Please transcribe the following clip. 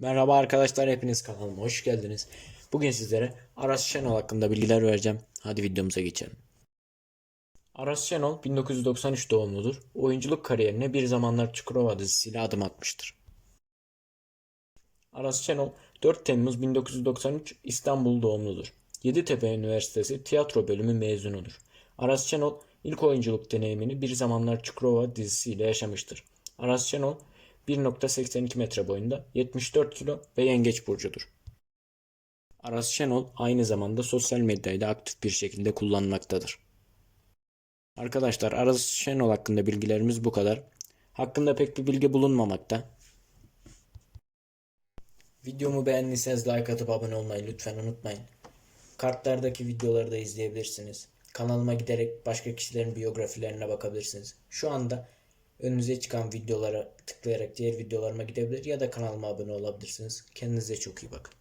Merhaba arkadaşlar hepiniz kanalıma hoş geldiniz. Bugün sizlere Aras Şenol hakkında bilgiler vereceğim. Hadi videomuza geçelim. Aras Şenol 1993 doğumludur. Oyunculuk kariyerine Bir Zamanlar Çukurova dizisiyle adım atmıştır. Aras Şenol 4 Temmuz 1993 İstanbul doğumludur. Yeditepe Üniversitesi tiyatro bölümü mezunudur. Aras Şenol ilk oyunculuk deneyimini Bir Zamanlar Çukurova dizisiyle yaşamıştır. Aras Şenol 1.82 metre boyunda, 74 kilo ve yengeç burcudur. Aras Şenol aynı zamanda sosyal medyayı da aktif bir şekilde kullanmaktadır. Arkadaşlar Aras Şenol hakkında bilgilerimiz bu kadar. Hakkında pek bir bilgi bulunmamakta. Videomu beğendiyseniz like atıp abone olmayı lütfen unutmayın. Kartlardaki videoları da izleyebilirsiniz. Kanalıma giderek başka kişilerin biyografilerine bakabilirsiniz. Şu anda önünüze çıkan videolara tıklayarak diğer videolarıma gidebilir ya da kanalıma abone olabilirsiniz. Kendinize çok iyi bakın.